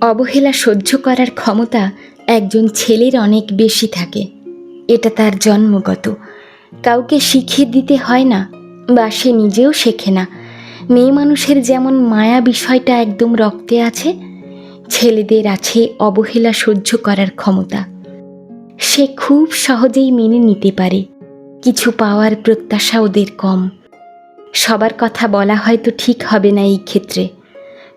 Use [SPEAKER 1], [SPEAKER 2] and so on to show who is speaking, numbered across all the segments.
[SPEAKER 1] অবহেলা সহ্য করার ক্ষমতা একজন ছেলের অনেক বেশি থাকে। এটা তার জন্মগত। কাউকে শিখিয়ে দিতে হয় না বা সে নিজেও শেখে না। মেয়ে মানুষের যেমন মায়া বিষয়টা একদম রক্তে আছে, ছেলেদের আছে অবহেলা সহ্য করার ক্ষমতা। সে খুব সহজেই মেনে নিতে পারে। কিছু পাওয়ার প্রত্যাশা ওদের কম। সবার কথা বলা হয়তো ঠিক হবে না এই ক্ষেত্রে।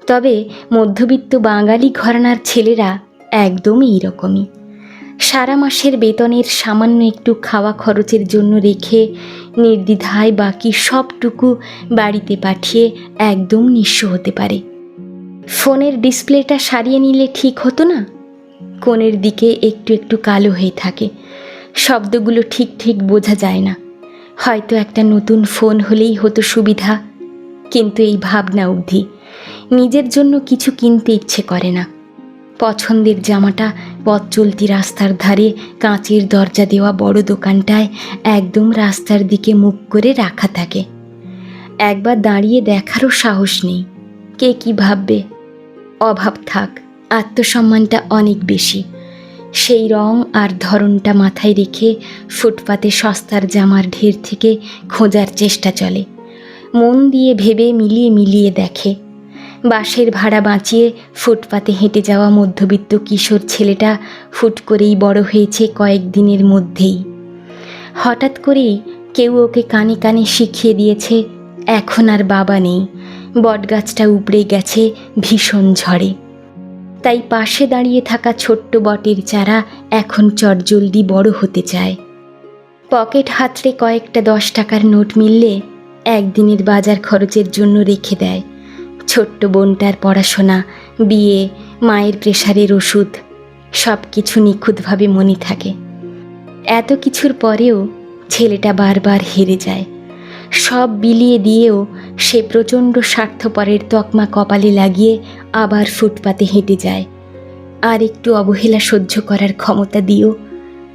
[SPEAKER 1] তবে মধ্যবিত্ত বাঙালি ঘরানার ছেলেরা একদমই এরকমই। সারা মাসের বেতনের সামান্য একটু খাওয়া খরচের জন্য রেখে নির্দ্বিধায় বাকি সবটুকু বাড়িতে পাঠিয়ে একদম নিঃস্ব হতে পারে। ফোনের ডিসপ্লেটা সারিয়ে নিলে ঠিক হতো না? কোণের দিকে একটু একটু কালো হয়ে থাকে। শব্দগুলো ঠিক ঠিক বোঝা যায় না। হয়তো একটা নতুন ফোন হলেই হতো সুবিধা, কিন্তু এই ভাবনা অবধি নিজের জন্য কিছু কিনতে ইচ্ছে করে না। পছন্দের জামাটা পথ চলতি রাস্তার ধারে কাঁচের দরজা দেওয়া বড় দোকানটায় একদম রাস্তার দিকে মুখ করে রাখা থাকে। একবার দাঁড়িয়ে দেখারও সাহস নেই। কে কি ভাববে? অভাব থাক, আত্মসম্মানটা অনেক বেশি। সেই রং আর ধরনটা মাথায় রেখে ফুটপাতে সস্তার জামার ঢের থেকে খোঁজার চেষ্টা চলে। মন দিয়ে ভেবে মিলিয়ে মিলিয়ে দেখে। বাসের ভাড়া বাঁচিয়ে ফুটপাতে হেঁটে যাওয়া মধ্যবিত্ত কিশোর ছেলেটা ফুট করেই বড় হয়েছে কয়েকদিনের মধ্যেই। হঠাৎ করেই কেউ ওকে কানে কানে শিখিয়ে দিয়েছে, এখন আর বাবা নেই। বটগাছটা উপড়ে গেছে ভীষণ ঝড়ে। তাই পাশে দাঁড়িয়ে থাকা ছোট্ট বটের চারা এখন চটজলদি বড় হতে চায়। পকেট হাতড়ে কয়েকটা দশ টাকার নোট মিললে একদিনের বাজার খরচের জন্য রেখে দেয়। ছোট্ট বোনটার পড়াশোনা, বিয়ে, মায়ের প্রেশারের ওষুধ সব কিছু নিখুঁতভাবে মনে থাকে। এত কিছুর পরেও ছেলেটা বারবার হেরে যায়। সব বিলিয়ে দিয়েও সে প্রচণ্ড স্বার্থপরের তকমা কপালে লাগিয়ে আবার ফুটপাতে হেঁটে যায়। আর একটু অবহেলা সহ্য করার ক্ষমতা দিও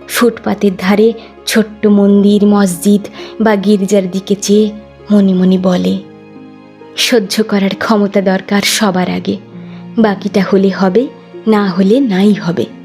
[SPEAKER 1] ফুটপাতের ধারে ছোট্ট মন্দির, মসজিদ বা গির্জার দিকে চেয়ে মনে মনে বলে সহ্য করার ক্ষমতা দরকার সবার আগে। বাকিটা হলে হবে না হলে নাই হবে।